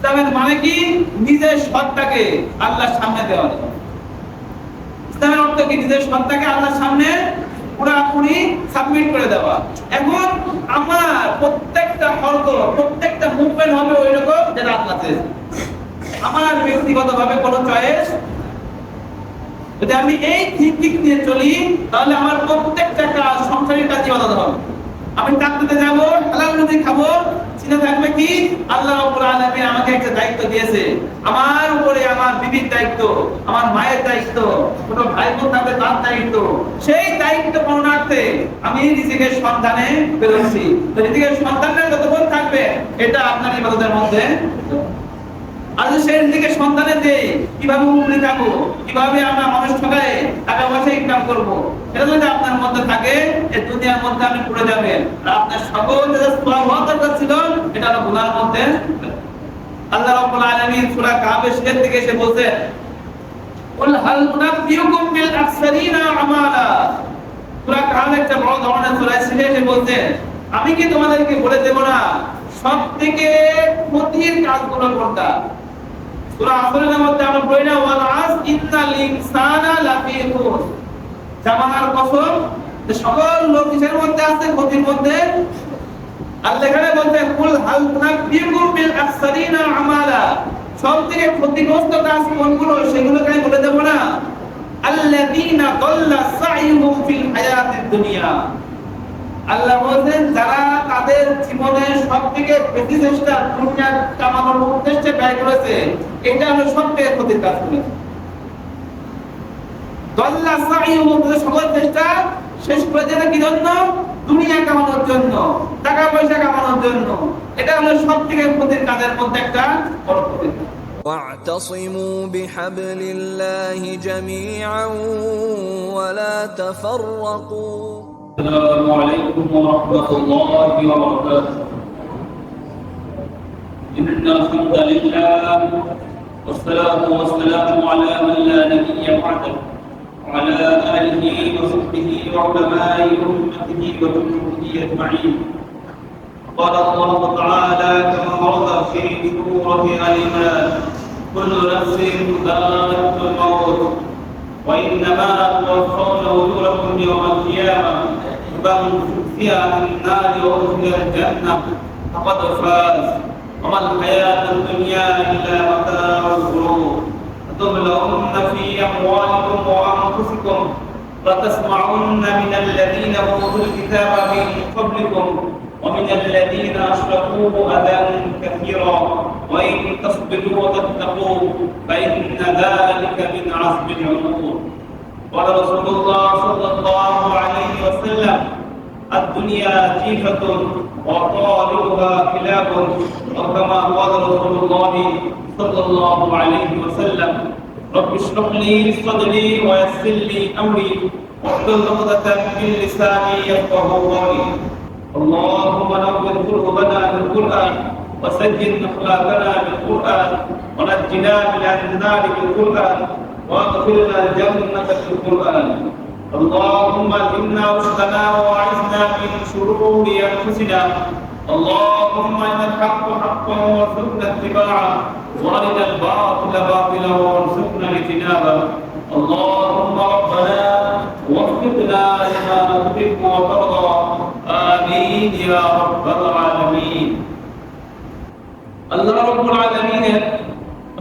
ইসলামের মানে কি? নিজের সত্তাকে আল্লাহর সামনে দেওয়া। ইসলামের অর্থ কি? নিজের সত্তাকে আল্লাহর সামনে পুরাপুরি সাবমিট করে দেওয়া। এখন আমার প্রত্যেকটা হরক প্রত্যেকটা মুভমেন্ট হবে ওই রকম যেটা আল্লাহ কোনো চয়েস যদি আমি এই থিঙ্কিং নিয়ে চলি, তাহলে আমার প্রত্যেকটা কাজ সংসারের কাজ ইবাদত হবে। আমি চাকরিতে যাব, হালাল রুজি খাব চিন্তা থাকবে কি? আল্লাহ রাব্বুল আলামিন আমাকে একটা দায়িত্ব দিয়েছে। আমার উপরে আমার বিবির দায়িত্ব, আমার মায়ের দায়িত্ব, ছোট ভাই বোন থাকবে তার দায়িত্ব। সেই দায়িত্ব পালনার্থে আমি নিজেকে সন্তানে বেরোচ্ছি তো সন্তানের যতক্ষণ থাকবে, এটা আপনার ইবাদতের মধ্যে আর যদি সেই দিকে সন্তানের দেই কীভাবে উপরে কীভাবে আমরা মানুষ ঠকায় টাকা পয়সা ইনকাম করব। এটা যদি আপনার মধ্যে থাকে দুনিয়ার মধ্যে আপনি পড়ে যাবেন, আর আপনার সকল যে সওয়াব হওয়ার দরকার ছিল, এটা হলো মধ্যে আল্লাহ আলামিন সূরা কাহফের দিকে এসে বলছেন কুল হাল উনাব্বিউকুম বিল আকসারিনা আমালা? সূরা কাহফ একটা বড় ধরনের সূরা শেষে এসে আমি কি তোমাদেরকে বলে দেব না? সবথেকে ক্ষতির কাজগুলো কোনটা? সূরা আসরের মধ্যে আমরা পড়ি না সকল লোক মধ্যে আছে, ক্ষতির মধ্যে? আল্লাহ এখানে বলছেন, কুল হাল তুনাব্বিউকুম বিল আকসারিনা আমালা। সব থেকে ক্ষতিগ্রস্ত কাজ কোনগুলো, সেগুলোকে আমি বলে দেব না। আল্লাযীনা দাল্লা সাইয়ুহুম ফিল হায়াতিদ দুনিয়া। আল্লাহ বলছেন যারা তাদের জীবনে সব থেকে বেশি চেষ্টা দুনিয়া কামানোর উদ্দেশ্যে ব্যয় করেছে এটা হলো সব থেকে ক্ষতির কাজ করেছে দল্লা সাইয়ুহুম তাদের সকল চেষ্টা শেষ করে দেয় কি জন্য দুনিয়া কামানোর জন্য টাকা পয়সা কামানোর জন্য এটা হলো সব থেকে ক্ষতির কাজের মধ্যে একটা বড় ক্ষতির কাজ واعتصموا بحبل الله جميعا ولا تفرقوا السلام عليكم ورحمة الله وبركاته. إن الحمد لله والصلاة والسلام على من لا نبي بعده وعلى آله وصحبه وعلماء أمته وجنوده أجمعين. قال الله تعالى كما ورد في سورة آل كل نفس ذائقة الموت وإنما توفون أجوركم يوم القيامة. زحزح عن النار وأدخل الجنة. فقد فاز. وما الحياة الدنيا إلا متاع الغرور. لتبلغن في أموالكم وأنفسكم. لتسمعن من الذين أوتوا الكتاب من قبلكم ومن الذين أشركوا أذى كثيرا. وإن تصبروا وتتقوا فإن ذلك من عزم الأمور. قال رسول الله صلى الله عليه وسلم الدنيا جيفة وطالبها كلاب أو كما قال رسول الله صلى الله عليه وسلم رب اشرح لي صدري ويسر لي أمري واحلل عقدة من لساني يفقه قولي. اللهم نور قلوبنا بالقرآن وسجل أخلاقنا بالقرآن ونجنا من النار بالقرآن. وأدخلنا الجنة في القرآن. اللهم إنا رشدنا وعزنا من شرور أنفسنا. اللهم إن الحق حقا وارزقنا اتباعه. وارد الباطل باطلا وارزقنا اجتنابه. اللهم ربنا وفقنا لما تحب وترضى. آمين يا رب العالمين. الله رب العالمين.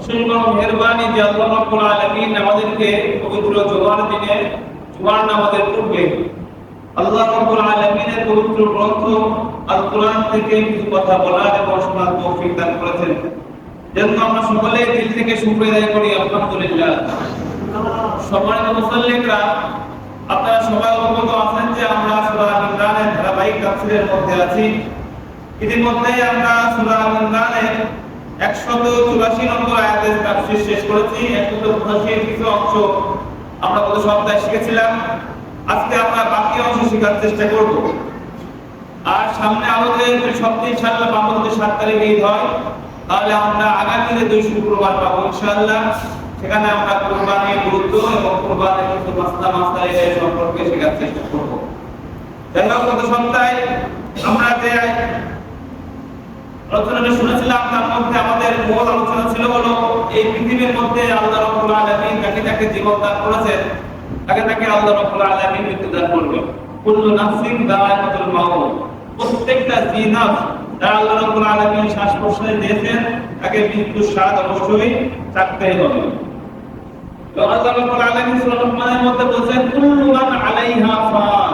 বড় মেহেরবানি যে আল্লাহ রাব্বুল আলামিন আমাদেরকে পবিত্র জুমার দিনে, জুমার নামাজের পূর্বে আল্লাহ রাব্বুল আলামিনের পবিত্র গ্রন্থ আল কোরআন থেকে কিছু কথা বলার এবং শোনার তৌফিক দান করেছেন। যেন আমরা সকলে দিল থেকে শুকরিয়া করি, আলহামদুলিল্লাহ। সম্মানিত মুসল্লিকরা, আপনারা সবাই অবগত আছেন যে আমরা সূরা ইমরানের ধারাবাহিক তাফসীরের মধ্যে আছি। ইতিমধ্যে আমরা সূরা ইমরানের 184 নম্বর আয়াতের তাফসীর শেষ করেছি। 185 এর কিছু অংশ আমরা গত সপ্তাহে শিখেছিলাম। আজকে আমরা বাকি অংশ শেখার চেষ্টা করব। আর সামনে আমাদের সপ্তাহে ইনশাআল্লাহ যদি 7 তারিখ ঈদ হয়, তাহলে আমরা আগামী দিনে দুই শুক্রবার পাবো ইনশাআল্লাহ। সেখানে আমরা কোরবানির গুরুত্ব এবং কোরবানির কিছু মাসলা মাসলা এই সম্পর্কে শেখার চেষ্টা করব। যাই হোক, গত সপ্তাহে আমরা যে আলোচনাটা শুনেছিলাম, তার মধ্যে আমাদের মূল আলোচনা ছিল হলো, এই পৃথিবীর মধ্যে আল্লাহ রাব্বুল আলামিন যাকে যাকে জীবন দান করেছেন। তাকে তাকে আল্লাহ রাব্বুল আলামিন মৃত্যু দান করবে কুল্লু নাফসিন দায়িকাতুল মাউত। প্রত্যেকটা জিনাফ যারা আল্লাহ রাব্বুল আলামিন শ্বাস প্রশ্বাস দিয়েছেন, তাকে মৃত্যুর স্বাদ অবশ্যই চাকতেই হবে। আল্লাহ রাব্বুল আলামিন সূরা লুকমানের মধ্যে বলেছেন, কুল্লু মান আলাইহা ফান।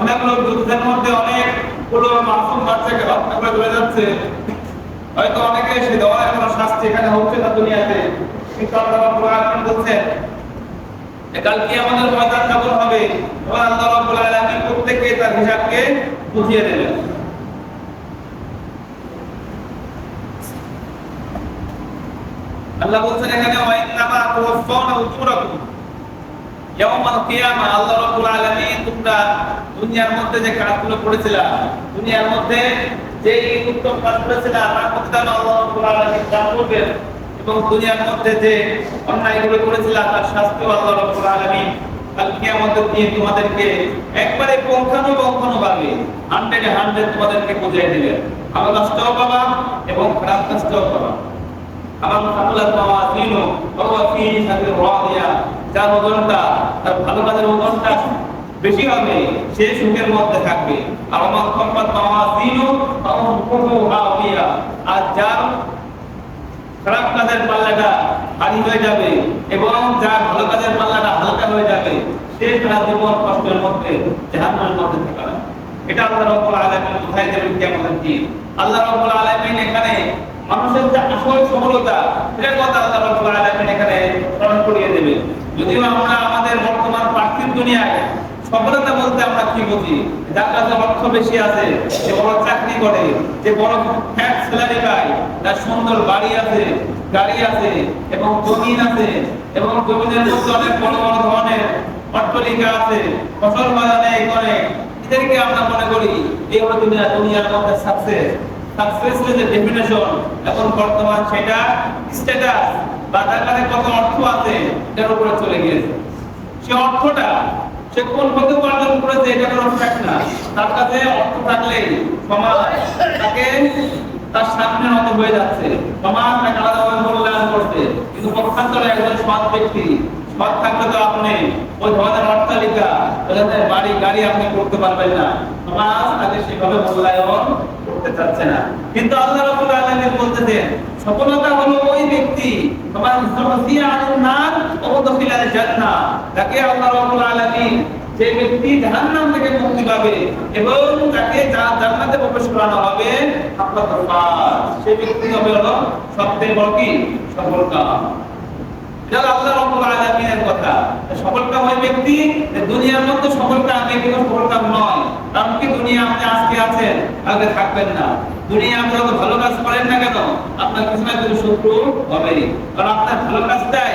অনেক লোক যুদ্ধের মধ্যে অনেক মাসুম বাচ্চাকে হত্যা করে চলে যাচ্ছে। হয়তো অনেকে সে দেওয়ার কোনো শাস্তি এখানে হচ্ছে না দুনিয়াতে। কিন্তু আল্লাহ রাব্বুল আলামিন বলছেন কাল ময়দান যখন হবে। তখন আল্লাহ রাব্বুল আলামিন তার হিসাবকে বুঝিয়ে দেবেন। আল্লাহ বলছেন এখানে ওয়াইন্নামা তুওয়াফাউনা উজুরাকুম। ইয়াউমাল কিয়ামা, আল্লাহ রাব্বুল আলামিন তোমরা দুনিয়ার মধ্যে যে কাজগুলো করেছিলা, দুনিয়ার মধ্যে যে উত্তম কাজ করেছিলা, তার প্রতিদান আল্লাহ রাব্বুল আলামিন দান করবেন এবং দুনিয়ার মধ্যে যে অন্যায়গুলো করেছিলা, তার শাস্তিও আল্লাহ রাব্বুল আলামিন কাল কিয়ামতের দিন তোমাদেরকে একবারে পঙ্খানো পঙ্খানো ভাবে হান্ড্রেডে হান্ড্রেড তোমাদেরকে বুঝিয়ে দিবেন। ভালো কাজটাও পাবা এবং খারাপ কাজটাও পাবা। আমার সামুলাত মাওয়াজিনু ওয়া ফি সাবির রাদিয়া। যার ওজনটা, তার ভালো কাজের ওজনটা বেশি হবে, সে সুখের মধ্যে থাকবে। আর আমার সম্পদ মাওয়াজিনু তাহু আর যার খারাপ কাজের পাল্লাটা ভারী হয়ে যাবে এবং যার ভালো কাজের পাল্লাটা হালকা হয়ে যাবে, সে সারা জীবন কষ্টের মধ্যে, জাহান্নামের মধ্যে থাকবে এটা আল্লাহ রাব্বুল আলামিন বুঝাই দেবেন কিয়ামতের দিন আল্লাহ রাব্বুল আলামিন এখানে মানুষের যে আসল সফলতা, সেটার কথা আল্লাহ রাব্বুল আলামিন এখানে স্মরণ করিয়ে দেবেন। যদিও আমরা আমাদের বর্তমান পার্থিব দুনিয়ায় সফলতা বলতে আমরা কি বুঝি? যার কাছে অর্থ বেশি আছে, যে বড় চাকরি করে, যে বড় ফ্যাট স্যালারি পায় যার সুন্দর বাড়ি আছে, গাড়ি আছে, এবং জমিন আছে, এবং জমিনের মধ্যে অনেক বড় বড় ধরনের অট্টালিকা আছে, ফসল বাগানে করে। এদেরকে আমরা মনে করি, এই হলো দুনিয়া, দুনিয়ার মধ্যে সাকসেস সাকসেসের যে ডেফিনেশন এখন বর্তমান সেটা স্ট্যাটাস বা তার কত অর্থ আছে, এটার উপরে চলে গিয়েছে। সে অর্থটা সে কোন পথে উপার্জন করেছে এটা কোনো ফ্যাক্ট না। তার কাছে অর্থ থাকলে সমাজ তাকে তার সামনে নত হয়ে যাচ্ছে। সমাজ তাকে আলাদাভাবে মূল্যায়ন করছে। কিন্তু পক্ষান্তরে একজন সৎ ব্যক্তি, সৎ থাকলে তো আপনি ওই ধরনের অট্টালিকা বাড়ি, গাড়ি আপনি করতে পারবেন না। সমাজ তাকে সেভাবে মূল্যায়ন করতে চাচ্ছে না। কিন্তু আল্লাহ রাব্বুল আলামিন বলতেছেন, সফলতা হলো ওই ব্যক্তি, তোমার জুহদিয়া আনিন নার ও মুদখিলাল জান্নাহ তাকে আল্লাহ রাব্বুল আলামিন যে ব্যক্তি জাহান্নাম থেকে মুক্তি পাবে এবং তাকে জান্নাতে প্রবেশ করানো হবে সেই ব্যক্তি হবে হলো সবচেয়ে বড় কি? সফলতা। এটা আল্লাহ রাব্বুল আলামিনের কথা। সফলতা ওই ব্যক্তি দুনিয়ার মধ্যে সফলতা ব্যক্তিগত সফলতা নয় কারণ কি দুনিয়া আপনি আজকে আছেন থাকবেন না। দুনিয়া আমরা তো ভালো কাজ করেন না কেন, আপনার কিছু না কিছু শত্রু হবেই। কারণ আপনার ভালো কাজটাই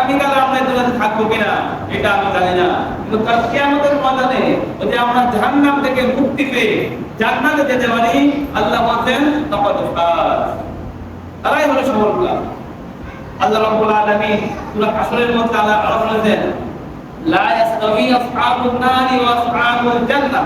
আগামীকাল আমরা দুনিয়াতে থাকব কিনা, এটা আমি জানি না। কিন্তু কিয়ামতের ময়দানে যদি আমরা জাহান্নাম থেকে মুক্তি পেয়ে জান্নাতে যেতে পারি, আল্লাহ বলছেন তাকাদ তারাই হলো সফলতা আল্লাহ রাব্বুল আলামিন সূরা হাসরের মধ্যে আল্লাহ তাআলা বলেছেন, লা ইয়াস্তাবি আসহাবুন নারি ওয়া আসহাবুল জান্নাহ।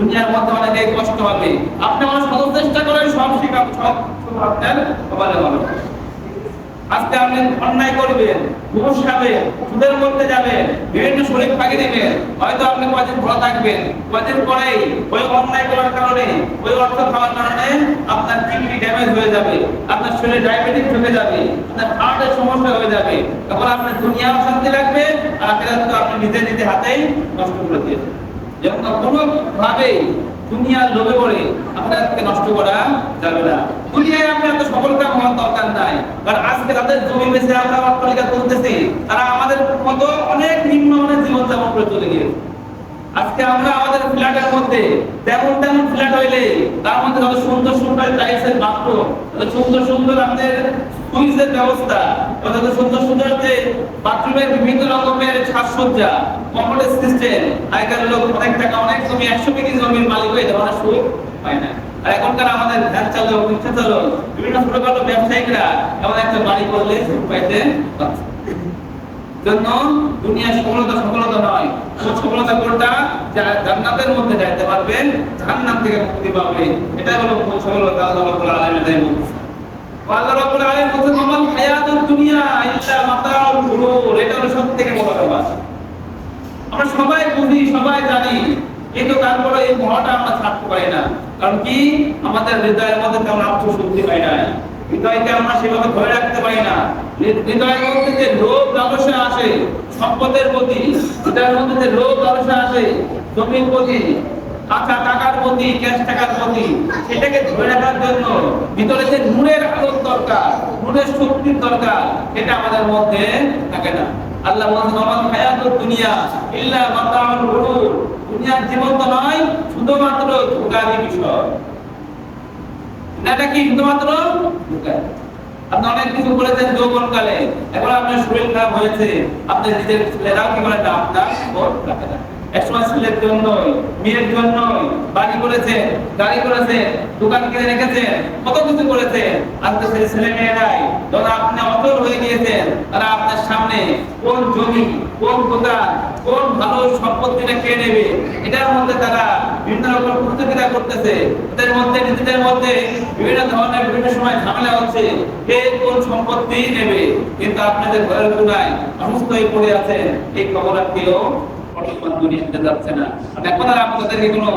দুনিয়ার মধ্যে অনেকে কষ্ট হবে আপনি আমার সব চেষ্টা করেন, সব শিখা সব আপনার কপালে হবে আজকে আপনি অন্যায় করবেন, ঘুষ খাবেন, সুদের মধ্যে যাবেন, বিভিন্ন শরীর ফাঁকি দেবেন। হয়তো আপনি কদিন ভালো থাকবেন, কদিন পরেই ওই অন্যায় করার কারণে, ওই অর্থ খাওয়ার কারণে আপনার কিডনি ড্যামেজ হয়ে যাবে, আপনার শরীরে ডায়াবেটিস ঢুকে যাবে, আপনার হার্টের সমস্যা হয়ে যাবে। তখন আপনার দুনিয়া অশান্তি লাগবে, আর আপনি নিজে নিজে হাতেই নষ্ট করে দিয়েছেন। যখন কোনো ভাবে দুনিয়ার লোভে পড়ে আপনাদেরকে নষ্ট করা যাবে না। দুনিয়ায় আমরা এত সফলতা হওয়ার দরকার নাই। কারণ আজকে তাদের জমি বেঁচে আমরা অট্টালিকা তুলতেছি, তারা আমাদের মতো অনেক নিম্নমানের জীবন যাপন করে চলে গিয়েছে। আজকে আমরা আমাদের ফ্ল্যাটের মধ্যে তেমন তেমন ফ্ল্যাট হইলে তার মধ্যে যত সুন্দর সুন্দর টাইলসের বাথরুম সুন্দর সুন্দর আমাদের সুইচের ব্যবস্থা যত সুন্দর সুন্দর যে বাথরুমের বিভিন্ন রকমের সাজসজ্জা কমোডের সিস্টেম আগেকার লোক অনেক টাকা, অনেক জমি, একশো কেজি জমির মালিক হয়ে ধরনের সুখ পায় না। আর এখনকার আমাদের ভ্যান চালক, রিক্সা চালক, বিভিন্ন ছোটখাটো ব্যবসায়িকরা এমন একটা বাড়ি করলে সুখ পাইতে পারছে জন্য সফলতা সফলতা নয়। সফলতা কোনটা? জান্নাতের মধ্যে যাইতে পারবেন, জাহান্নাম থেকে মুক্তি পাবে। এটাই হলো সফলতা, আল্লাহ রাব্বুল আলামিন আল্লাহ রাব্বুল আলামিন দুনিয়া ইল্লা মাতাউল গুরুর। এটা হলো সবথেকে বড় ব্যাপার। আমরা সবাই বুঝি, সবাই জানি, কিন্তু তারপরে এই মহাটা আমরা ছাড়তে পারি না। কারণ কি? আমাদের হৃদয়ের মধ্যে তেমন আত্মশুদ্ধি হয় না হৃদয়কে আমরা সেভাবে ধরে রাখতে পারি না। হৃদয়ের মধ্যে যে লোভ লালসা আসে, সম্পদের প্রতি, হৃদয়ের মধ্যে যে লোভ লালসা আসে, জমির প্রতি, টাকা টাকার প্রতি ক্যাশ টাকার প্রতি, সেটাকে ধরে রাখার জন্য ভিতরে যে নুনের আলোর দরকার, নুনের শক্তির দরকার এটা আমাদের মধ্যে থাকে না। আল্লাহ বলছেন আমার হায়াতুদ দুনিয়া ইল্লা মাতাউল গুরুর দুনিয়ার জীবন তো নয়, শুধুমাত্র ধোকারি বিষয়। এটা কি শুধুমাত্র। আপনি অনেক কিছু বলেছেন যৌবন কালে এখন আপনার শরীর খারাপ হয়েছে। আপনার নিজের ছেলেরাও কি বলে? আপনার একসময় ছেলের জন্যই মেয়ের জন্যই বাড়ি করেছেন গাড়ি করেছেন দোকান কিনে রেখেছেন কত কিছু করেছেন আজকে সেই ছেলে মেয়েরাই যখন আপনি অচল হয়ে গিয়েছেন, তারা আপনার সামনে কোন জমি, কোন দোকান কোন ভালো সম্পত্তিটা কে নেবে, এটার মধ্যে তারা বিভিন্ন রকম প্রতিযোগিতা করতেছে। এদের মধ্যে, নিজেদের মধ্যে বিভিন্ন ধরনের, বিভিন্ন সময় ঝামেলা হচ্ছে, কে কোন সম্পত্তি নেবে। কিন্তু আপনাদের ঘরের কোনায় সমস্ত হয়ে পড়ে আছেন, এই খবর কেউ বর্তমান দুনিয়াতে যাচ্ছে না। এখন আর আপনাদেরকে কোনো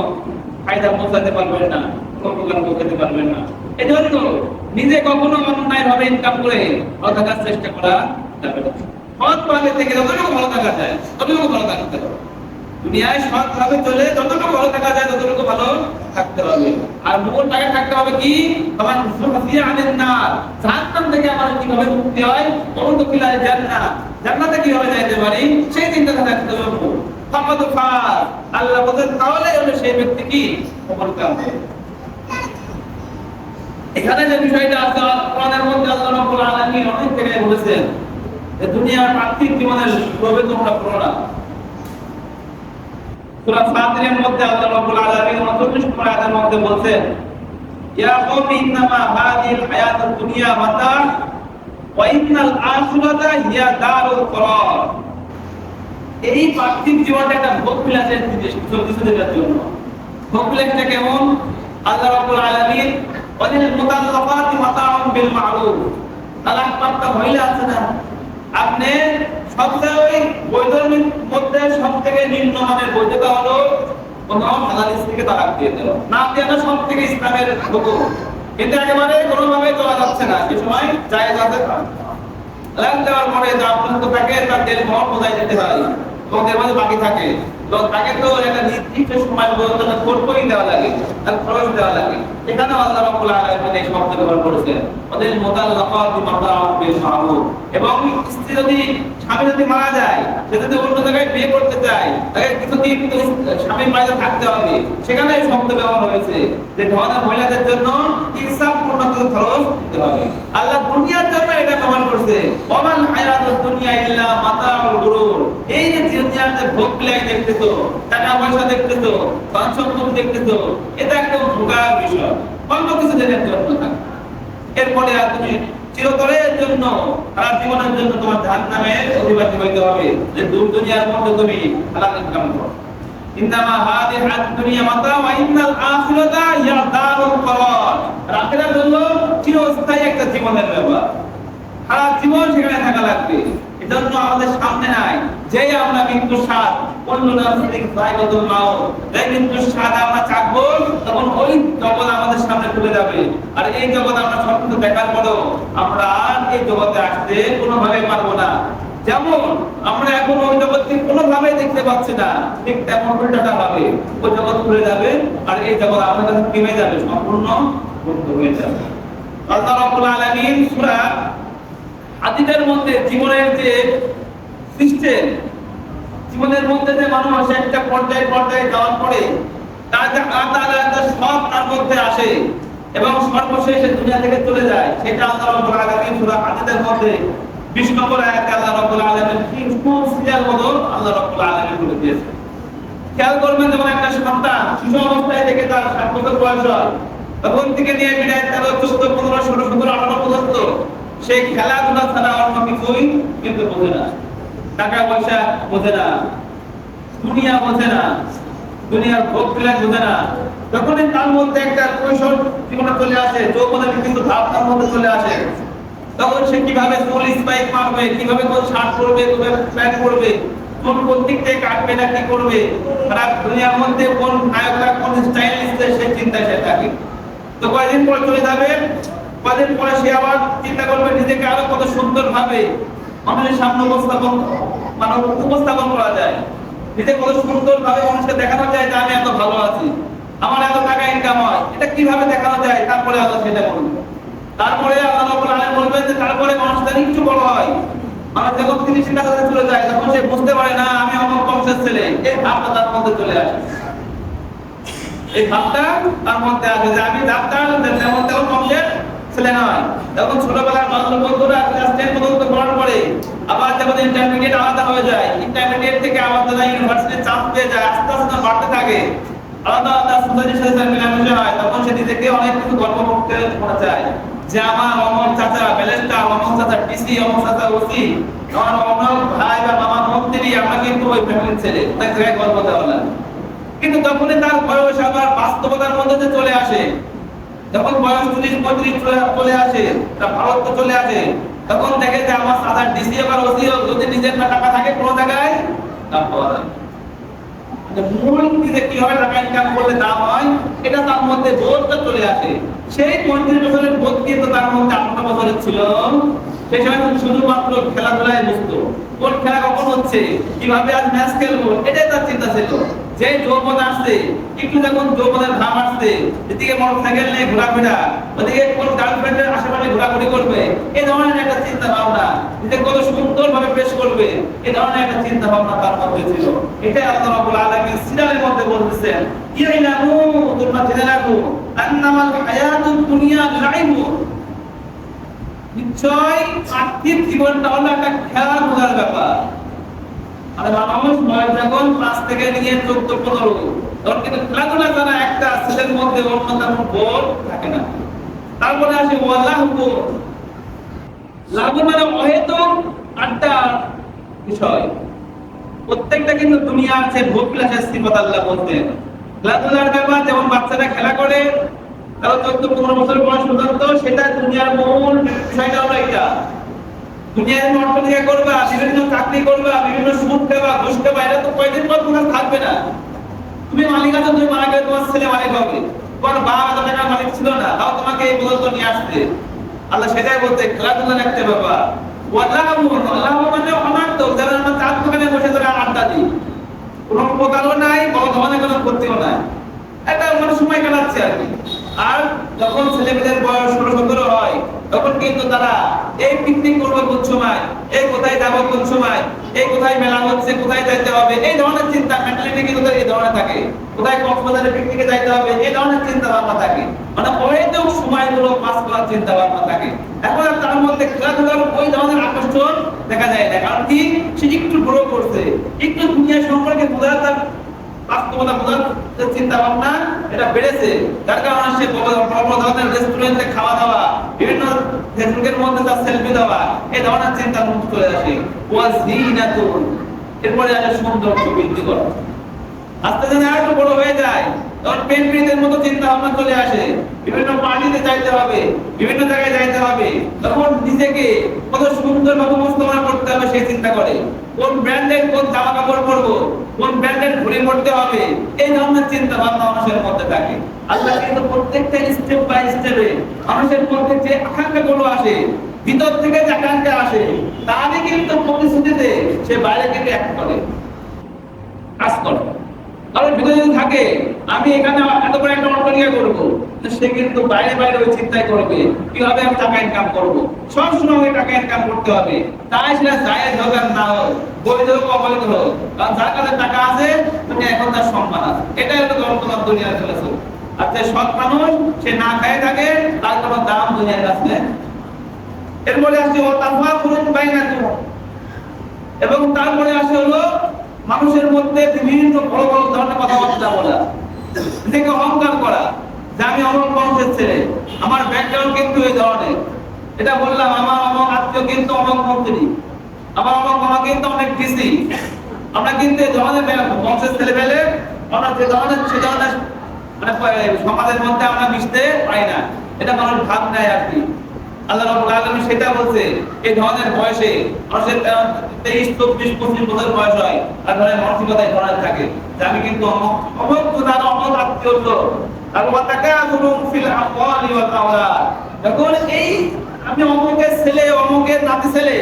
ফায়দা পৌঁছাতে পারবেন না, কোনো প্রকার পৌঁছাতে পারবেন না। এই জন্য নিজে কখনো অন্যায় ভাবে ইনকাম করে ভালো থাকার চেষ্টা করা যাবে না। সৎ ভাবে থেকে যতটুকু ভালো থাকা যায়, ততটুকু ভালো থাকতে হবে। দুনিয়ায় সৎ ভাবে চলে যতটুকু ভালো থাকা যায়, ততটুকু ভালো থাকতে হবে। আর মূল টাকা থাকতে হবে কি? আমার সুফিয়া আনেন না জাহান্নাম থেকে আমার কীভাবে মুক্তি হয়? তখন তো কিলায় জান্নাত। জান্নাতে কীভাবে যাইতে পারি? সেই চিন্তা থাকতে হবে আল্লাহ বলেন, তাহলে হলো সেই ব্যক্তি কি? এখানে যে বিষয়টা আছে দুনিয়ার পার্থিব জীবনের লোভে আল্লাহ রাব্বুল আলামিন 39 নম্বর আয়াতের মধ্যে বলছেন কওমি ইন্নামা হাদিহিল হায়াতুদ দুনিয়া মাতা ওয়া ইন্নাল আখিরাতা এই পার্থিব জীবনটা একটা ভোগ বিলাসের চলতেছে জন্য। ভোগ বিলাসটা কেমন? আল্লাহ রাব্বুল আলামিন ওয়ালিল মুতাল্লাফাতি মাতাউন বিল মারুফ। তালাক প্রাপ্ত মহিলা আছে না? আপনি সবচেয়ে ওই মধ্যে সব থেকে নিম্নমানের বৈধতা হলো কোন হালাল স্ত্রীকে তালাক দিয়ে দিল না সব থেকে ইসলামের কিন্তু একেবারে কোনোভাবে চলা যাচ্ছে না। যে সময় জায়েজ আছে। তালাক দেওয়ার পরে যা থাকে, তার মহর বোঝাই দিতে হয়। এবং মাঝে বাকি থাকে। তো তাকে তো একটা নির্দিষ্ট সময় পর্যন্ত একটা দেওয়া লাগে, তার খরচ দেওয়া লাগে। এখানে আল্লাহ রাব্বুল আলামিন এই শব্দ ব্যবহার করেছেন। ওদের মুতাল্লাকাতি মাতাউন বিল মারুফ। এবং স্ত্রী যদি, স্বামী যদি মারা যায়, সে যদি অন্য জায়গায় বিয়ে করতে চায়, তাকে কিছুদিন স্বামীর বাড়িতে থাকতে হবে। সেখানে এই শব্দ ব্যবহার হয়েছে যে ধরনের মহিলাদের জন্য ইনসাফ পূর্ণ কিছু খরচ দিতে হবে। আল্লাহ দুনিয়ার জন্য এটা ব্যবহার করছে। ওমাল হায়াতুদ দুনিয়া ইল্লা মাতাউল গুরুর। এই যে দুনিয়াতে ভোগ লাই দেখতেছো, টাকা পয়সা দেখতেছো ধন সম্পদ দেখতেছো, এটা একটা ধোকার বিষয়। অল্প কিছু দিনের জন্য থাকে আর তুমি চিরতরের জন্য, সারা জীবনের জন্য তোমার জাহান্নামের অধিবাসী হইতে হবে। যে দূর দুনিয়ার মধ্যে তুমি হালাল ইনকাম করো। ইন্নামা হাদিহি আদ-দুনিয়া মাতা ওয়া ইন্নাল আখিরাতা হিয়া দারুল করার। আখিরাত হলো চিরস্থায়ী একটা জীবনের ব্যাপার সারা জীবন সেখানে থাকা লাগবে। এজন্য আমাদের সামনে নাই। যেই আমরা মৃত্যুর স্বাদ অন্য নাস্তিক সাইবাতুল মাউত যেই মৃত্যুর স্বাদ আমরা চাখবো তখন ওই জগৎ আমাদের সামনে খুলে যাবে। আর এই জগৎ আমরা স্বপ্ন দেখার পরেও আমরা আর এই জগতে আসতে কোনোভাবে পারব না। যেমন আমরা এখন ওই জগৎকে কোনোভাবে দেখতে পাচ্ছি না, ঠিক তেমন উল্টাটা হবে। ওই জগৎ খুলে যাবে আর এই জগৎ আমাদের কাছে হয়ে যাবে, সম্পূর্ণ বন্ধ হয়ে যাবে। আল্লাহ রাব্বুল আলামিন সূরা হাদিদের মধ্যে জীবনের যে সিস্টেম জীবনের মধ্যে যে মানুষ একটা পর্যায়ে পর্যায়ে যাওয়ার পরে তার যে আলাদা আলাদা সব তার মধ্যে আসে এবং সর্বশেষে দুনিয়া থেকে চলে যায়। সেটা আল্লাহ রাব্বুল আলামিন সূরা হাদিদের মধ্যে 20 নম্বর আয়াতে আল্লাহ রাব্বুল আলামিন কি কোন সিরিয়াল মতো আল্লাহ রাব্বুল আলামিন বলে দিয়েছে খেয়াল করবেন যেমন একটা সন্তান শিশু অবস্থায় থেকে তার সাত বছর বয়স হয়, তখন থেকে নিয়ে বিদায় তেরো, চোদ্দ, পনেরো, ষোলো, সতেরো, আঠারো পর্যন্ত সে খেলাধুলা ছাড়া অন্য কিছুই কিন্তু বোঝে না। টাকা পয়সা বোঝে না। দুনিয়া বোঝে না। দুনিয়ার ভোগ বিলাস বোঝে না। যখনই তার মধ্যে একটা কৈশোর জীবনে চলে আসে, যৌবনের কিন্তু ভাব তার মধ্যে চলে আসে, তখন সে কীভাবে চুল স্পাইক মারবে, কীভাবে কোন শার্ট পরবে, কীভাবে প্যান্ট পরবে, কোন কোন দিক থেকে কাটবে না কি করবে সারা দুনিয়ার মধ্যে কোন নায়করা কোন স্টাইল নিচ্ছে সেই চিন্তায় সে থাকে। তো কয়েকদিন পর চলে যাবে? কয়েকদিন পরে সে আবার চিন্তা করবে নিজেকে আরও কত সুন্দর ভাবে মানুষের সামনে উপস্থাপন মানে উপস্থাপন করা যায়। নিজে কত সুন্দর ভাবে মানুষকে দেখানো যায় যে আমি এত ভালো আছি, আমার এত টাকা ইনকাম হয়। এটা কীভাবে দেখানো যায়? তারপরে আল্লাহ সেটা বলবে। তারপরে আল্লাহ রাব্বুল আলামিন বলবেন যে তারপরে মানুষটা একটু বড় হয়। মানুষ যখন তিরিশ কাছে চলে যায়, তখন সে বুঝতে পারে, না, আমি আমার বংশের ছেলে। এই ভাবটা তার মধ্যে চলে আসে। এই ভাবটা তার মধ্যে আসে যে আমি ডাক্তার তেমন তেমন বংশের ছেলে নয়। তখন ছোটবেলার বান্ধব বন্ধুরা ক্লাস টেন পর্যন্ত পড়ার পরে আবার যখন ইন্টারমিডিয়েট আলাদা হয়ে যায় ইন্টারমিডিয়েট থেকে আবার তারা ইউনিভার্সিটি চান্স পেয়ে যায়, আস্তে আস্তে বাড়তে থাকে, আলাদা আলাদা সোসাইটির সাথে তার মেলামেশা হয়, তখন সে নিজেকে অনেক কিছু গর্ব করতে মনে চায়। যে আমার অমর চাচা ব্যালেস্টার অমর চাচা টিসি অমর চাচা, ওসি, আমার অমর ভাই বা মামা মন্ত্রী, আমরা কিন্তু ওই ফ্যামিলির ছেলে। তাই জায়গায় গর্ব দেওয়া কিন্তু তখনই তার বয়স আবার বাস্তবতার মধ্যে চলে আসে। যখন বয়স তিরিশ, পঁয়ত্রিশ চলে- আসে ভারত চলে আসে, তখন দেখে যে আমার সাদা ডিসি আবার ওসি যদি নিজের টাকা থাকে কোনো জায়গায় হয় এটা তার মধ্যে চলে আসে। সেই পঁয়ত্রিশ তার মধ্যে ছিল? শুধুমাত্র খেলাধুলায় ব্যস্ত কোন খেলা কখন হচ্ছে? কীভাবে আজ ম্যাচ খেলব? এটাই তার চিন্তা ছিল। যে যৌবন আসছে, একটু যখন যৌবনের ভাব আসছে। এদিকে মোটর সাইকেল নিয়ে ঘোরাফেরা, ওদিকে কোন গার্লফ্রেন্ডের আশেপাশে ঘোরাঘুরি করবে। এই ধরনের একটা চিন্তা ভাবনা নিজে কত সুন্দর ভাবে পেশ করবে। এই ধরনের একটা চিন্তা ভাবনা তার মধ্যে ছিল। এটাই আল্লাহ রাব্বুল আলামিন সিরালের মধ্যে বলতেছেন, ইয়াইলামু তোমরা জেনে রাখো আন্নামাল হায়াতুদ দুনিয়া লাইবু নিশ্চয় পার্থিব জীবনটা হলো একটা খেলাধুলার ব্যাপার। আর মানুষ বয়স যখন পাঁচ থেকে নিয়ে চোদ্দ পনেরো তখন কিন্তু খেলাধুলা একটা ছেলের মধ্যে অন্য তেমন বোধ থাকে না। তারপরে আসে ওয়াল্লাহ অহেতুক আড্ডা বিষয়। প্রত্যেকটা কিন্তু দুনিয়া আছে ভোগ বিলাসের সিফত আল্লাহ বলতেন। খেলাধুলার ব্যাপার, যেমন বাচ্চারা খেলা করে তাহলে চোদ্দ পনেরো বছর বয়স পর্যন্ত, সেটা দুনিয়ার মূল বিষয়টা হলো এটা। দুনিয়ার অর্থনীতি করবা, বিভিন্ন চাকরি করবা, বিভিন্ন সুদ খাবা ঘুষ খাবা এটা তো কয়দিন পর তোমার থাকবে না। তুমি মালিক আছো, তুমি মারা গেলে তোমার ছেলে মালিক হবে। তোমার বাবা মালিক ছিল না, তাও তোমাকে এই পর্যন্ত নিয়ে আসতে আল্লাহ সেটাই বলতে খেলাধুলা রাখতে বাবা আমরা বসে আড্ডা দিই। কোনো নাই কোনো একটা সময় কাটাচ্ছে আর কি। আর যখন ছেলেমেয়েদের বয়স ষোলো সতেরো হয়, তখন কিন্তু তারা, এই পিকনিক করব কোন সময়? এই কোথায় যাব কোন সময়? এই কোথায় মেলা হচ্ছে? কোথায় যাইতে হবে? এই ধরনের চিন্তা মেন্টালিটি কিন্তু এই ধরনের থাকে। কোথায় কক্সবাজারে পিকনিকে যাইতে হবে? এই ধরনের চিন্তা ভাবনা থাকে। মানে অহেতুক সময়গুলো পাস করার চিন্তা ভাবনা থাকে। এখন আর তার মধ্যে খেলাধুলার ওই ধরনের আকর্ষণ দেখা যায় না। কারণ কি? সে একটু গ্রো করছে। একটু দুনিয়া সম্পর্কে বোঝার তার বাস্তবতা বোঝার চিন্তা ভাবনা এটা বেড়েছে। যার কারণে সে ধরনের রেস্টুরেন্টে খাওয়া দাওয়া, বিভিন্ন ফেসবুকের মধ্যে তার সেলফি দেওয়া, এই ধরনের চিন্তা মুক্ত চলে আসে। এরপরে আসে সৌন্দর্য বৃদ্ধি করা। আস্তে আস্তে আর বড় হয়ে যায় তখন পেন মতো চিন্তা ভাবনা চলে আসে। বিভিন্ন পার্টিতে যাইতে হবে, বিভিন্ন জায়গায় যাইতে হবে। তখন নিজেকে কত সুন্দর ভাবে উপস্থাপনা করতে হবে সেই চিন্তা করে। কোন ব্র্যান্ডের কোন জামা কাপড় পরবো, কোন ব্র্যান্ডের ঘুরে পড়তে হবে, এই ধরনের চিন্তা ভাবনা মানুষের মধ্যে থাকে। আল্লাহ কিন্তু প্রত্যেকটা স্টেপ বাই স্টেপে মানুষের মধ্যে যে আকাঙ্ক্ষা গুলো আসে, ভিতর থেকে যে আকাঙ্ক্ষা আসে, তারই কিন্তু প্রতিশ্রুতিতে সে বাইরে থেকে এক করে। কাজ করে। কারণ ভিতরে যদি থাকে, আমি এখানে এত বড় একটা অটোরিয়া করব। সে কিন্তু বাইরে বাইরে ওই চিন্তাই করবে কীভাবে আমি টাকা ইনকাম করব? সব সময় ওই টাকা ইনকাম করতে হবে। তাই সেটা জায়েজ হোক আর না হোক, বৈধ হোক, অবৈধ হোক, কারণ যার কাছে টাকা আছে তুমি এখন তার সম্মান আছে। এটাই হলো গল্পনার দুনিয়ার চলেছে আর যে সৎ মানুষ, সে না খায় থাকে, তার কোনো দাম দুনিয়ার কাছে এরপরে আসছে ও ফুরুন বাইনা এবং তারপরে আসে হলো মানুষের মধ্যে বিভিন্ন বড় বড় ধরনের কথাবার্তা বলা নিজেকে অহংকার করা, যে আমি অমক বংশের ছেলে, আমার ব্যাকগ্রাউন্ড কিন্তু এই ধরনের। এটা বললাম, আমার অমক আত্মীয় কিন্তু অমক মন্ত্রী। আমার অমক মামা কিন্তু অনেক কৃষি আমরা কিন্তু এই ধরনের বংশের ছেলে পেলে আমরা যে ধরনের, সে ধরনের মানে সমাজের মধ্যে আমরা মিশতে পারি না। এটা মানুষ ভাব নেয় আর কি। আল্লাহ রাব্বুল আলামিন সেটা বলছে, এই ধরনের বয়সে মানুষের তেইশ, চব্বিশ, পঁচিশ বছর বয়স হয় আর ধরনের মানসিকতা ধরনের থাকে। আমি কিন্তু তো তার অমুক আত্মীয় তো আর ওয়া তাকাসুরুম ফিল আমওয়ালি ওয়াল আওলাদ। যখন এই আমি অমুকের ছেলে, অমুকের নাতি ছেলে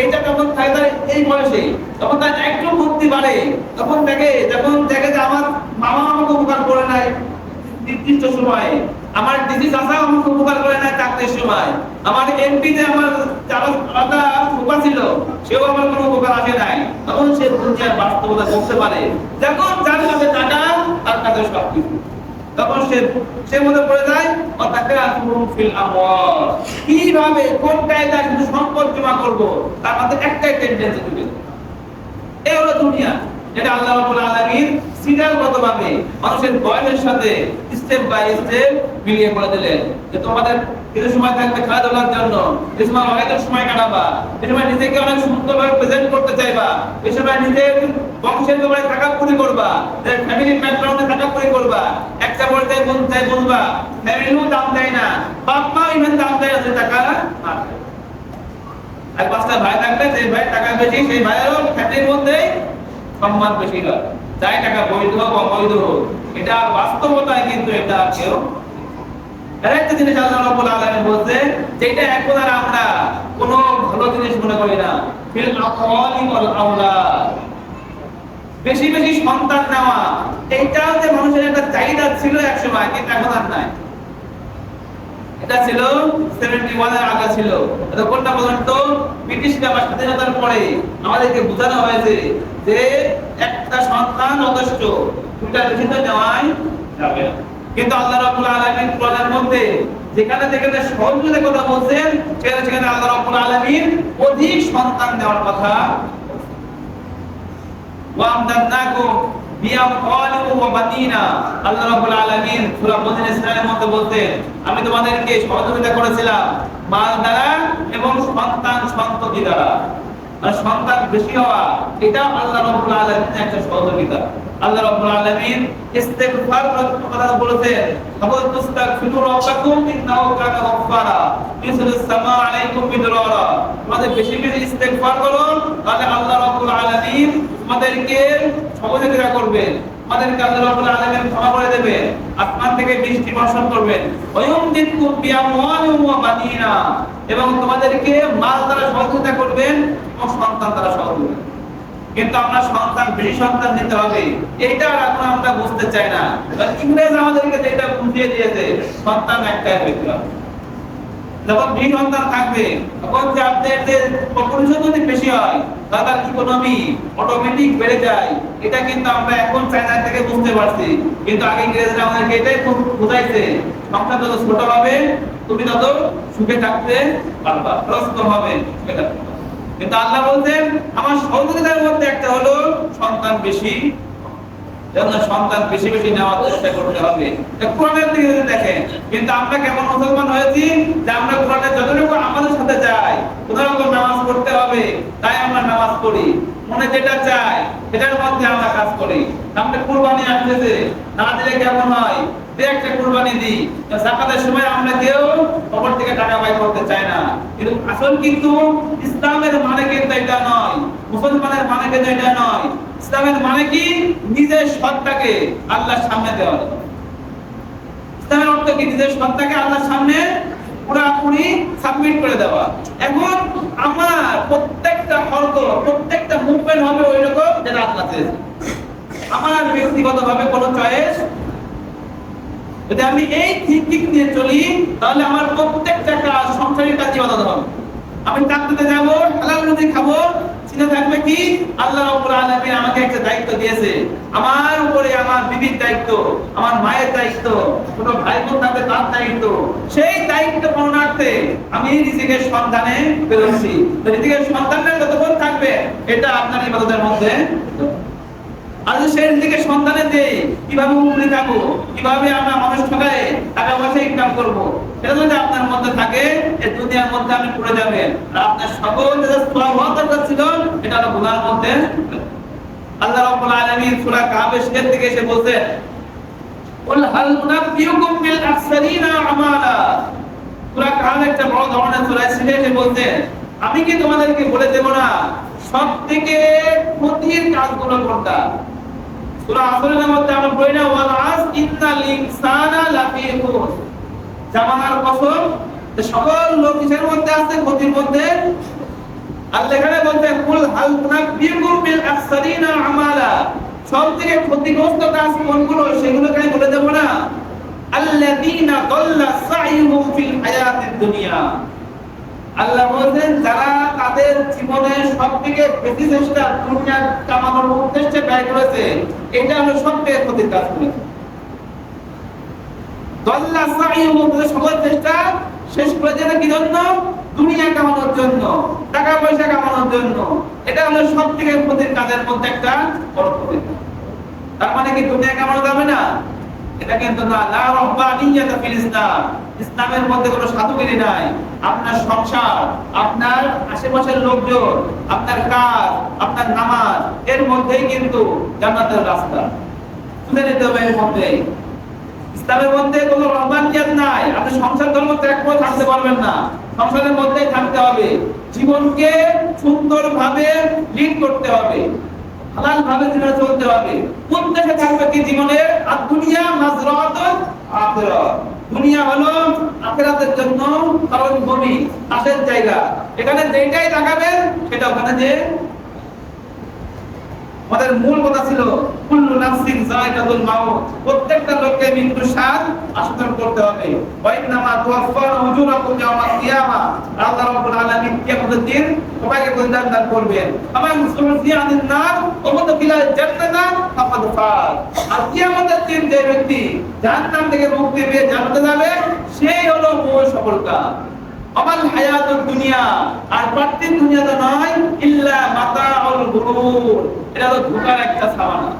এইটা যখন থাকে তার এই বয়সে তখন তার একটু বুদ্ধি বাড়ে, তখন দেখে, যখন দেখে যে আমার মামা আমাকে উপকার করে নাই, নির্দিষ্ট সময়ে আমার দিদি চাচা আমাকে উপকার করে নাই চাকরির সময়। আমার এমপি যে আমার আলাদা উপকার ছিল, সেও আমার কোনো উপকার আসে নাই। তখন সে দুনিয়ার বাস্তবতা করতে পারে, যখন যার কাছে টাকা, তার কাছে সব কিছু তখন সে সে মনে পড়ে যায় অর্থাৎ ফিল আমর কীভাবে, কোন কায়দায় শুধু সম্পদ জমা করব? তার মধ্যে একটাই টেন্ডেন্সি ঢুকে। এই হলো দুনিয়া। যেটা আল্লাহ রাব্বুল আলামিন সিরিয়ালগতভাবে মানুষের বয়সের সাথে স্টেপ বাই স্টেপ মিলিয়ে করে দিলেন। যে তোমাদের কিছু সময় থাকবে খেলাধুলার জন্য কিছু সময় অহেতুক সময় কাটাবা কিছু সময় নিজেকে অনেক সুন্দরভাবে প্রেজেন্ট করতে চাইবা এই সময় নিজের বংশের ব্যাপারে টাকাপুরি করবা ফ্যামিলি ব্যাকগ্রাউন্ডে টাকাপুরি করবা, একটা পর্যায়ে বলতে চাই বলবা ফ্যামিলিও দাম দেয় না বাপ ইভেন দাম দেয় না টাকা আর পাঁচটা ভাই থাকলে যে ভাই টাকা বেশি, সেই ভাইয়েরও ফ্যামিলির মধ্যে সম্মান বেশি হয়। যাই টাকা বৈধ হোক, অবৈধ হোক, এটা বাস্তবতায় কিন্তু এটা কেউ আরেকটা জিনিস আল্লাহ আলামিন বলছে আমরা কোনো ভালো জিনিস মনে করি না। ফিল আকওয়ালি ওয়াল বেশি বেশি সন্তান নেওয়া। এইটাও যে মানুষের একটা চাহিদা ছিল একসময়, কিন্তু এখন আর নাই। এটা ছিল সেভেন্টি ওয়ানের আগে ছিল। এতক্ষণটা পর্যন্ত ব্রিটিশরা বা স্বাধীনতার পরে আমাদেরকে বোঝানো হয়েছে যে একটা সন্তান যথেষ্ট দুটা বেশি তো নেওয়াই যাবে কিন্তু আল্লাহ রাব্বুল আলামিন কোরআনের মধ্যে যেখানে যেখানে সহযোগিতার কথা বলছেন, সেখানে সেখানে আল্লাহ রাব্বুল আলামিন অধিক সন্তান দেওয়ার কথা। আলামিন আমি তোমাদেরকে সহযোগিতা করেছিলাম মাল দ্বারা এবং সন্তান সন্ততি দ্বারা। সন্তান বেশি হওয়া, এটা আল্লাহ রাব্বুল আলামিনের একটা সহযোগিতা। আল্লাহ রাব্বুল আলামিন কথা বেশি বেশি ইস্তিগফার করো, তাহলে আল্লাহ রাব্বুল আলামিন তোমাদেরকে সহযোগিতা করবেন আমাদেরকে আল্লাহ ক্ষমা করে দেবেন থেকে বৃষ্টি বর্ষণ করবেন এবং তোমাদেরকে মাল দ্বারা সহযোগিতা করবেন এবং সন্তান দ্বারা সহযোগিতা কিন্তু আমরা সন্তান, বেশি সন্তান নিতে হবে। এইটা এখন আমরা বুঝতে চাই না। ইংরেজ আমাদেরকে যেটা বুঝিয়ে দিয়েছে, সন্তান একটাই হইতে যখন থাকবে, তখন যে বেশি হয় ইকোনমি অটোমেটিক বেড়ে যায়। এটা কিন্তু আমরা এখন চায়না থেকে বুঝতে পারছি। কিন্তু আগে ইংরেজরা আমাদেরকে এটাই বুঝাইছে, সংসার যত ছোট হবে, তুমি তত সুখে থাকতে পারবা। হবে কিন্তু আল্লাহ বলছেন, আমার সহযোগিতার মধ্যে একটা হলো সন্তান বেশি। যেন সন্তান বেশি বেশি নেওয়ার চেষ্টা করতে হবে কোরআনের দিকে যদি দেখেন, কিন্তু আমরা কেমন মুসলমান হয়েছি যে আমরা কোরআনের যতটুকু আমাদের সাথে যাই কোন রকম নামাজ পড়তে হবে, তাই আমরা নামাজ পড়ি। মনে যেটা চাই সেটার মধ্যে আমরা কাজ করি। আমরা কুরবানি আসতেছে, না দিলে কেমন হয়? একটা কুরবানি দিই। জাকাতের সময় আমরা কেউ খবর থেকে টাকা বাই করতে চাই না। কিন্তু আসল কিন্তু ইসলামের মানে কিন্তু এটা নয়। মুসলমানের মানে কিন্তু এটা নয়। ইসলামের মানে কি? নিজের সত্তাকে আল্লাহর সামনে দেওয়া। ইসলামের অর্থ কি? নিজের সত্তাকে আল্লাহর সামনে পুরাপুরি সাবমিট করে দেওয়া। এখন আমার প্রত্যেকটা প্রত্যেকটা মুভমেন্ট হবে ওই রকম যেটা আল্লাহ চয়েস যদি আমি এই থিঙ্কিং নিয়ে চলি, তাহলে আমার প্রত্যেকটা কাজ, সংসারের হবে। আমি চাকরিতে যাব, হালাল রুজি খাব চিন্তা থাকবে কি? আল্লাহ রাব্বুল আলামিন আমাকে একটা দায়িত্ব দিয়েছে। আমার উপরে আমার বিবির দায়িত্ব, আমার মায়ের দায়িত্ব, ছোট ভাই বোন থাকবে তার দায়িত্ব। সেই দায়িত্ব পালনার্থে আমি নিজেকে সন্তানে বেরোচ্ছি নিজেকে সন্তানটা যতক্ষণ থাকবে, এটা আপনার ইবাদতের মধ্যে দিকে কীভাবে উপরে যাব কীভাবে আমরা মানুষ ঠকায় টাকা পয়সা ইনকাম করব যদি আপনার মধ্যে থাকে দুনিয়ার মধ্যে আপনি পড়ে যাবেন। আর আপনার সকল ছিল, এটা হলো মধ্যে। আল্লাহ রাব্বুল আলামিন সূরা শেষের দিকে এসে বলছেন সূরা একটা বড় ধরনের সূরা এসে আমি কি তোমাদেরকে বলে দেব না সব থেকে ক্ষতির কাজগুলো কোনটা? সকল লোক কিসের মধ্যে আছে, ক্ষতির মধ্যে? বলছেন কুল হাল বিল আমালা। সব থেকে ক্ষতিগ্রস্ত কাজ কোনগুলো, সেগুলোকে বলে দেব না। আল্লাযীনা দাল্লা সাইহুম ফিল হায়াতিদ দুনিয়া। আল্লাহ বলছেন, যারা তাদের জীবনে সব থেকে বেশি চেষ্টা দুনিয়া কামানোর উদ্দেশ্যে ব্যয় করেছে, এটা হলো সব ক্ষতির কাজ করেছে দল্লা তাদের সকল চেষ্টা শেষ করেছে না কি জন্য? দুনিয়া কামানোর জন্য টাকা পয়সা কামানোর জন্য। এটা হলো সব থেকে ক্ষতির কাজের মধ্যে একটা বড় ক্ষতির কাজ। তার মানে কি দুনিয়া কামানো যাবে না? এটা কিন্তু না লা ফিল ইসলাম। ইসলামের মধ্যে কোনো সাধুগিরি নাই। আপনার সংসার, আপনার আশেপাশের লোকজন, আপনার কাজ, আপনার নামাজ, এর মধ্যেই কিন্তু জান্নাতের রাস্তা। তুলে নিতে হবে এর মধ্যে ইসলামের মধ্যে কোনো রহবানিয়াত নাই। আপনি সংসার ধর্ম ত্যাগ করে থাকতে পারবেন না। সংসারের মধ্যেই থাকতে হবে। জীবনকে সুন্দরভাবে লিড করতে হবে। হালাল ভাবে জীবনে চলতে হবে। উদ্দেশ্যে থাকবে কি জীবনে? আর দুনিয়া মাজরাত আখিরাত। দুনিয়া হলো আখিরাতের জন্য কারণ ভূমি আশের জায়গা। এখানে যেটাই লাগাবেন সেটা ওখানে যে আমাদের মূল কথা ছিল, কুল্লু নাফসিন যায়কাতুল মাউত। প্রত্যেকটা লোককে মৃত্যুর স্বাদ আস্বাদন করতে হবে। ওয়াইন্নামা তুওয়াফানা উজুরাকুম ইয়াওমাল কিয়ামা। আল্লাহ রাব্বুল আলামিন কিয়ামতের দিন সবাইকে প্রতিদান দান করবেন। আমার মুসলমান জিয়াদিন নার ওমত ফিলাল জান্নাতা ফাকাদ ফাজ। আর কিয়ামতের দিন যে ব্যক্তি জাহান্নাম থেকে মুক্তি পেয়ে জান্নাতে যাবে, সেই হলো মূল সফলতা। আমাল হায়াতুদ দুনিয়া। আর পার্থিব দুনিয়া তো নয়, ইল্লা মাতাউল গুরুর। এটা তো ধোকার একটা সামানা